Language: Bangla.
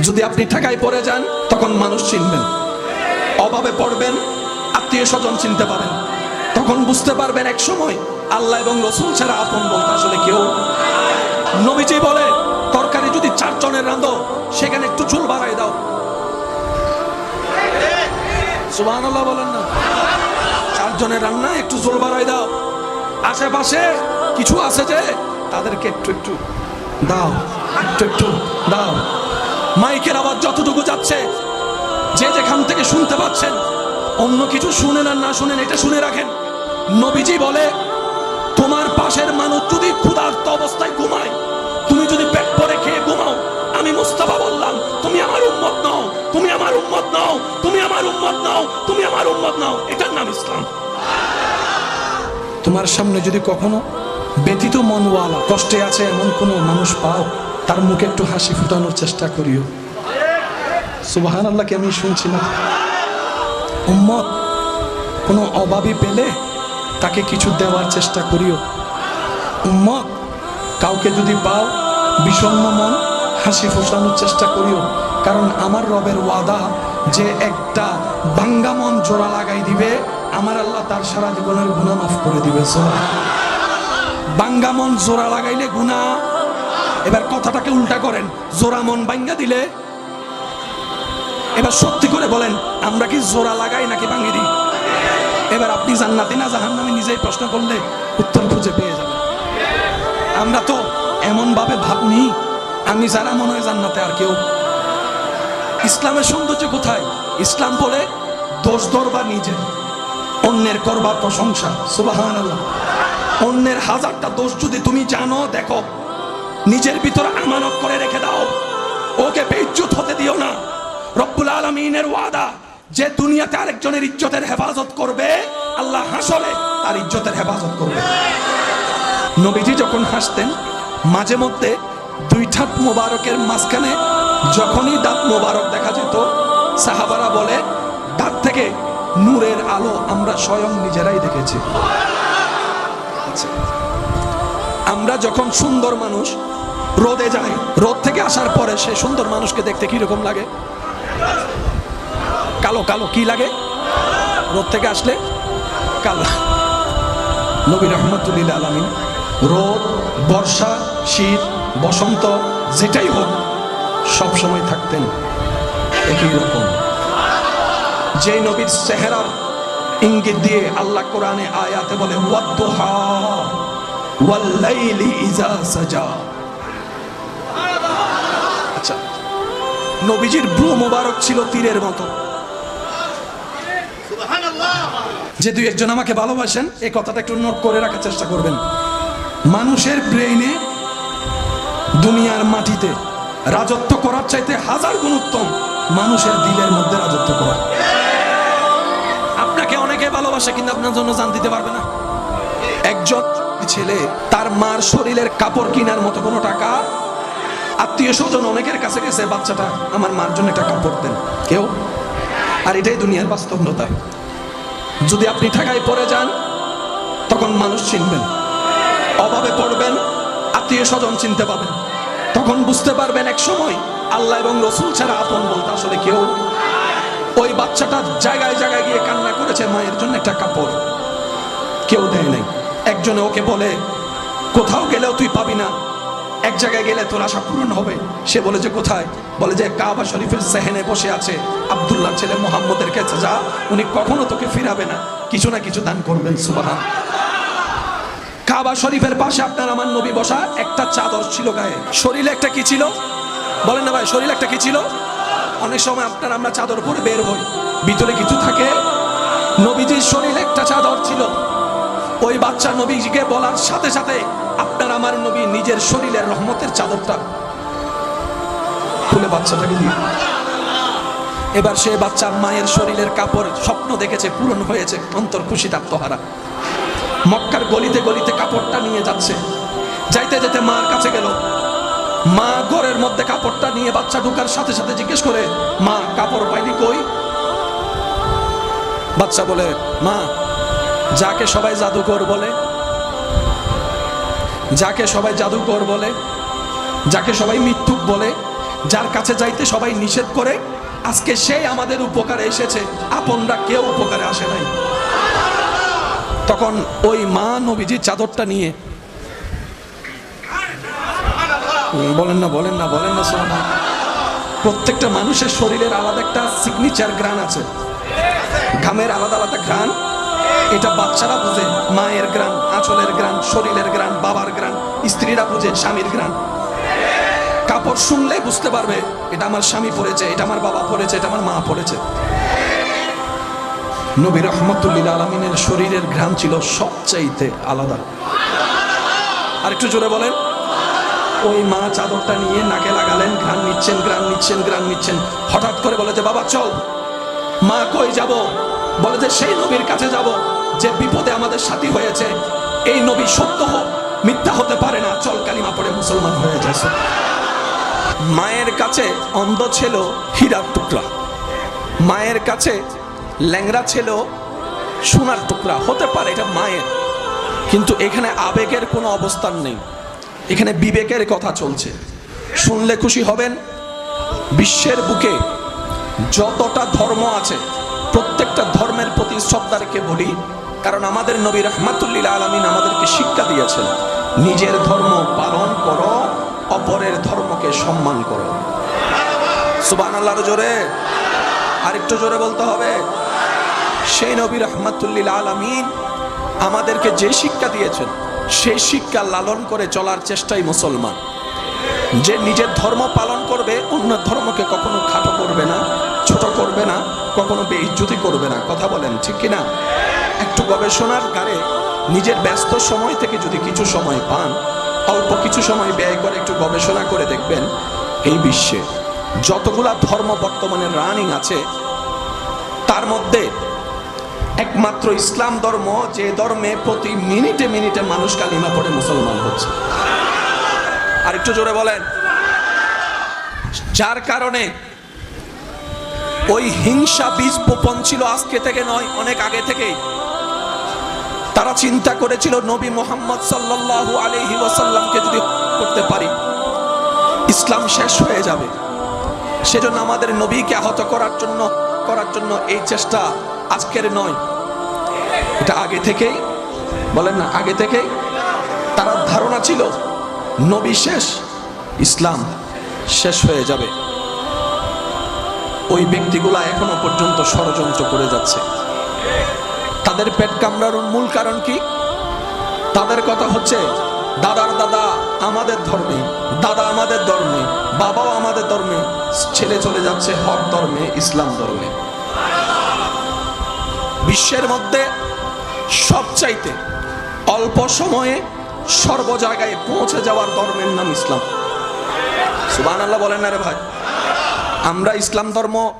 যদি আপনি ঠেকায় পড়ে যান, তখন মানুষ চিনবেন। অভাবে পড়বেন, আত্মীয় স্বজন চিনতে পারেন। তখন বুঝতে পারবেন এক সময় আল্লাহ এবং রসুল ছাড়া আপন বলতে আসলে কেউ নবীজি বলে, তরকারি যদি চারজনের রান্ধো সেখানে একটু চুল বাড়াই দাও। সুবাহ বলেন না। চারজনের রান্না, একটু জোর বাড়াই দাও। আশেপাশে কিছু আছে যে, তাদেরকে একটু একটু দাও, একটু একটু দাও। মাইকের আওয়াজ যতটুকু যাচ্ছে, যে যেখান থেকে শুনতে পাচ্ছেন, অন্য কিছু শুনেন আর না শুনেন, এটা শুনে রাখেন। নবীজি বলে, তোমার পাশের মানুষ যদি ক্ষুধার্ত অবস্থায় ঘুমায়, তুমি যদি পেট ভরে খেয়ে ঘুমাও, আমি মুস্তাফা বললাম, তুমি আমার উম্মত নাও, তুমি আমার উম্মত নাও, তুমি আমার উম্মত নাও, তুমি আমার উম্মত নাও। এটার নাম ইসলাম। তোমার সামনে যদি কখনো ব্যতীত মনওয়ালা কষ্টে আছে এমন কোনো মানুষ পাও তার মুখে একটু হাসি ফুটানোর চেষ্টা করিও। সুবাহান আল্লাহকে আমি শুনছি না? উম্মত, কোনো অভাবী পেলে তাকে কিছু দেওয়ার চেষ্টা করিও। উম্মত, কাউকে যদি পাও, বিষণ্ণ মন, হাসি ফোসানোর চেষ্টা করিও। কারণ আমার রবের ওয়াদা, যে একটা বাঙ্গা মন জোড়া লাগাই দিবে, আমার আল্লাহ তার সারা জীবনের গুণা মাফ করে দিবে বাঙ্গা মন জোড়া লাগাইলে গুণা এবার কথাটাকে উল্টা করেন। জোড়া মন বাঙ্গা দিলে। এবার সত্যি করে বলেন, আমরা কি জোড়া লাগাই নাকি ভাঙি দিই? এবার আপনি জান্নাতি না জাহান নামে নিজেই প্রশ্ন করলে উত্তর খুঁজে পেয়ে যাবেন। আমরা তো এমন ভাবে ভাবনি, আমি যারা মনে হয় জান্নাতে আর কেউ। ইসলামের সৌন্দর্য কোথায়? ইসলাম বলে দোষ দরবা নিজে অন্যের করবা প্রশংসা সুবাহান অন্যের হাজারটা দোষ যদি তুমি জানো, দেখো। নিজের ভিতর আমানত করে রেখে দাও। ওকে বেইজ্জত হতে দিও না। রব্বুল আলমিনের ওয়াদা, যে দুনিয়াতে আরেকজনের ইজ্জতের হেফাজত করবে, আল্লাহ হাসলে তার ইজ্জতের হেফাজত করবে। নবীজি যখন হাসতেন, মাঝে মধ্যে দুই ঠাট মোবারকের মাঝখানে যখনই দাঁত মোবারক দেখা যেত, সাহাবারা বলে, দাঁত থেকে নূরের আলো আমরা স্বয়ং নিজেরাই দেখেছি। আচ্ছা। আমরা যখন সুন্দর মানুষ রোদে যায়। রোদ থেকে আসার পরে সে সুন্দর মানুষকে দেখতে কীরকম লাগে? কালো কালো কি লাগে? রোদ থেকে আসলে কালো। নবী রহমতুল্লিল আলমিন, রোদ, বর্ষা, শীত, বসন্ত, যেটাই হোক, সব সময় থাকতেন একই রকম। যে নবীর চেহারার ইঙ্গিত দিয়ে আল্লাহ কোরআনে আয়াতে বলে, ওয়াদ্দুহা ওয়াল্লাইলি ইজা সাজা। নবীজির ব্রু মোবারক ছিল তীরের মতো। যে দুই একজন আমাকে ভালোবাসেন এই কথাটা একটু নোট করে রাখার চেষ্টা করবেন। মানুষের ব্রেইনে দুনিয়ার মাটিতে রাজত্ব করার চাইতে হাজার গুণ উত্তম মানুষের দিলের মধ্যে রাজত্ব করা। আপনাকে অনেকে ভালোবাসে, কিন্তু আপনার জন্য জান দিতে পারবে না। একজন ছেলে, তার মার শরীরের কাপড় কেনার মতো কোনো টাকা আত্মীয় স্বজন অনেকের কাছে গেছে, বাচ্চাটা আমার মার জন্য একটা কাপড় দেন। কেউ? আর এটাই দুনিয়ার বাস্তবতা। যদি আপনি ঠেকায় পড়ে যান, তখন মানুষ চিনবেন। অভাবে পড়বেন, আত্মীয় স্বজন চিনতে পাবেন তখন বুঝতে পারবেন এক সময় আল্লাহ এবং রসুল ছাড়া আপন বলতে আসলে কেউ ওই বাচ্চাটা জায়গায় জায়গায় গিয়ে কান্না করেছে, মায়ের জন্য একটা কাপড়। কেউ দেয় নাই। একজনে ওকে বলে, কোথাও গেলেও তুই পাবি না। এক জায়গায় গেলে তোর আশা পূরণ হবে। সে বলে যে, কোথায়? বলে যে, কাবা শরীফের সেহেনে বসে আছে। আবদুল্লাহ ছেলে মোহাম্মদের কাছে যা, উনি কখনো তোকে ফিরাবে না। কিছু না কিছু দান করবেন সুবাহা কাবা শরীফের পাশে আপনার আমার নবী বসা একটা চাদর ছিল গায়ে। শরীরে একটা কি ছিল? বলেন না ভাই, শরীরে একটা কি ছিল? অনেক সময় আপনার আমরা চাদর পরে বের হই। ভিতরে কিছু থাকে। নবীজির শরীরে একটা চাদর ছিল। ওই বাচ্চা নবীজিকে বলার সাথে সাথে আপনার আমার নবী নিজের শরীরের রহমতের চাদরটা খুলে বাচ্চাটাকে দিয়ে এবার সে বাচ্চা মায়ের শরীরের কাপড় স্বপ্ন দেখেছে, পূরণ হয়েছে, অন্তর খুশি আত্মহারা মক্কার গলিতে গলিতে কাপড়টা নিয়ে যাচ্ছে। যাইতে যেতে মার কাছে গেল। মা ঘরের মধ্যে কাপড়টা নিয়ে বাচ্চা ঢুকার সাথে সাথে জিজ্ঞেস করে, মা, কাপড় পাইনি কই? বাচ্চা বলে, মা যাকে সবাই জাদুকর বলে, যাকে সবাই জাদুকর বলে, যাকে সবাই মিথ্যুক বলে, যার কাছে যাইতে সবাই নিষেধ করে, আজকে সেই আমাদের উপকারে এসেছে, আপনরা কেউ উপকারে আসে নাই। তখন ওই মা নবীজির চাদরটা নিয়ে, বলেন না বলেন না বলেন না সোনা প্রত্যেকটা মানুষের শরীরের আলাদা একটা সিগনেচার গ্রান আছে। ঘামের আলাদা আলাদা গ্রান এটা বাচ্চারা বুঝে, মায়ের গ্রান আঁচলের গ্রান শরীরের গ্রান বাবার গ্রান স্ত্রীরা বুঝে, স্বামীর গ্রান কাপড় শুনলে বুঝতে পারবে, এটা আমার স্বামী পড়েছে, এটা আমার বাবা পড়েছে, এটা আমার মা পড়েছে। নবী রহমতুল্লিল আলমিনের শরীরের ঘ্রাণ ছিল সবচাইতে আলাদা। আর একটু জোরে বলেন। ওই মা চাদরটা নিয়ে নাকে লাগালেন, ঘ্রাণ নিচ্ছেন গ্রান নিচ্ছেন গ্রান নিচ্ছেন। হঠাৎ করে বলে যে, বাবা, চল। মা কই যাব? বলে যে, সেই নবীর কাছে যাব। যে বিপদে আমাদের সাথী হয়েছে, এই নবী সত্য হোক, মিথ্যা হতে পারে না। চল কালিমা পড়ে মুসলমান হয়ে যাচ্ছে মায়ের কাছে অন্ধ ছিল হীরার টুকরা। মায়ের কাছে ল্যাংরা ছিল সোনার টুকরা। হতে পারে এটা মায়ের, কিন্তু এখানে আবেগের কোনো অবস্থান নেই। এখানে বিবেকের কথা চলছে। শুনলে খুশি হবেন, বিশ্বের বুকে যতটা ধর্ম আছে, প্রত্যেকটা ধর্মের প্রতি শ্রদ্ধা রেখে বলি কারণ আমাদের নবী রহমাতুল্লিল আলমিন আমাদেরকে শিক্ষা দিয়েছেন, নিজের ধর্ম পালন করো, অপরের ধর্মকে সম্মান করো। সুবান আল্লাহর জোরে। আরেকটু জোরে বলতে হবে। সেই নবী রহমাতুল্লিল আলমিন আমাদেরকে যে শিক্ষা দিয়েছেন, সেই শিক্ষা লালন করে চলার চেষ্টাই মুসলমান। যে নিজের ধর্ম পালন করবে, অন্য ধর্মকে কখনো খাটো করবে না, ছোট করবে না, কখনো বেইজ্জতি করবে না। কথা বলেন, ঠিক কিনা? একটু গবেষণার কারে নিজের ব্যস্ত সময় থেকে যদি কিছু সময় পান, অল্প কিছু সময় ব্যয় করে একটু গবেষণা করে দেখবেন, এই বিশ্বে যতগুলা ধর্ম বর্তমানে রানিং আছে, তার মধ্যে একমাত্র ইসলাম ধর্ম যে ধর্মে প্রতি মিনিটে মিনিটে মানুষ কালিমা পড়ে মুসলমান হচ্ছে। আর একটু জোরে বলেন। যার কারণে ওই হিংসা বীজ বপন ছিল আজকে থেকে নয়, অনেক আগে থেকে তারা চিন্তা করেছিল, নবী মোহাম্মদ সাল্লাল্লাহু আলাইহি ওয়াসাল্লামকে যদি করতে পারি, ইসলাম শেষ হয়ে যাবে। সেজন্য আমাদের নবীকে আহত করার জন্য করার জন্য এই চেষ্টা আজকের নয়। এটা আগে থেকেই, বলেন না, আগে থেকেই তার ধারণা ছিল, নবী শেষ, ইসলাম শেষ হয়ে যাবে। ওই ব্যক্তিগুলা এখনও পর্যন্ত ষড়যন্ত্র করে যাচ্ছে। তাদের পেট কামড়ানোর মূল কারণ কি? তাদের কথা হচ্ছে, দাদার দাদা আমাদের ধর্মে, দাদা আমাদের ধর্মে, বাবাও আমাদের ধর্মে, ছেলে চলে যাচ্ছে হক ধর্মে, ইসলাম ধর্মে। বিশ্বের মধ্যে সবচাইতে অল্প সময়ে সর্ব জায়গায় পৌঁছে যাওয়ার ধর্মের নাম ইসলাম। সুবান আল্লাহ বলেন না রে ভাই। আমরা ইসলাম ধর্ম